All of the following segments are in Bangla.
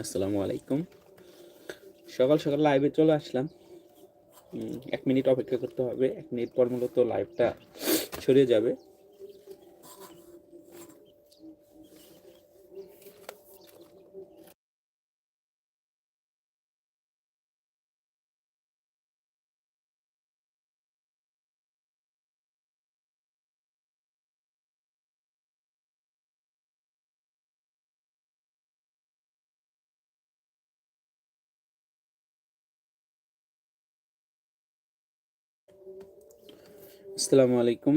আসসালামু আলাইকুম। সকাল সকাল লাইভে চলে আসলাম। এক মিনিট অপেক্ষা করতে হবে। এক মিনিট পর মূলত লাইভটা ছড়িয়ে যাবে। আসসালামু আলাইকুম।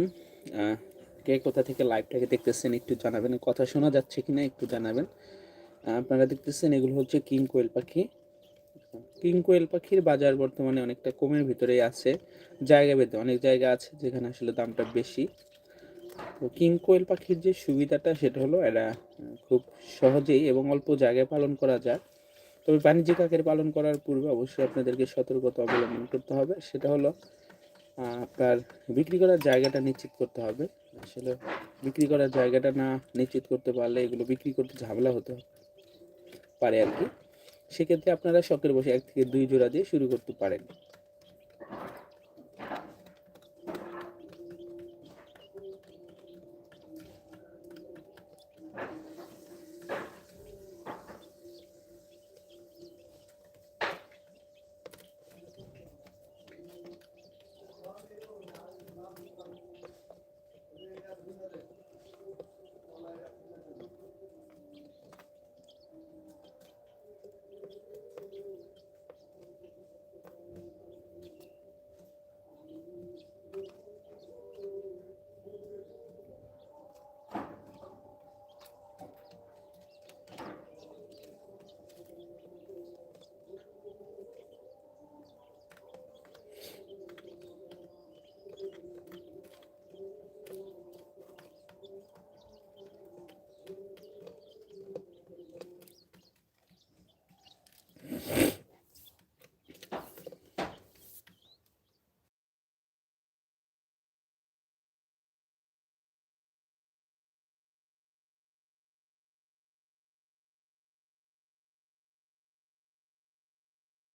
কে কোথা থেকে লাইভটাকে দেখতেছেন একটু জানাবেন। কথা শোনা যাচ্ছে কি না একটু জানাবেন। আপনারা দেখতেছেন এগুলো হচ্ছে কিং কোয়েল পাখি। কিং কোয়েল পাখির বাজার বর্তমানে অনেকটা কমের ভিতরেই আছে। জায়গা ভেদে, অনেক জায়গা আছে যেখানে আসলে দামটা বেশি। তো কিং কোয়েল পাখির যে সুবিধাটা, সেটা হলো এরা খুব সহজেই এবং অল্প জায়গায় পালন করা যায়। তবে বাণিজ্যিক আকারে পালন করার পূর্বে অবশ্যই আপনাদেরকে সতর্কতা অবলম্বন করতে হবে। সেটা হলো আপনার বিক্রি করার জায়গাটা নিশ্চিত করতে হবে। আসলে বিক্রি করার জায়গাটা না নিশ্চিত করতে পারলে এগুলো বিক্রি করতে ঝামেলা হতে পারে আর কি। সেক্ষেত্রে আপনারা শখের বসে এক থেকে দুই জোড়া দিয়ে শুরু করতে পারেন।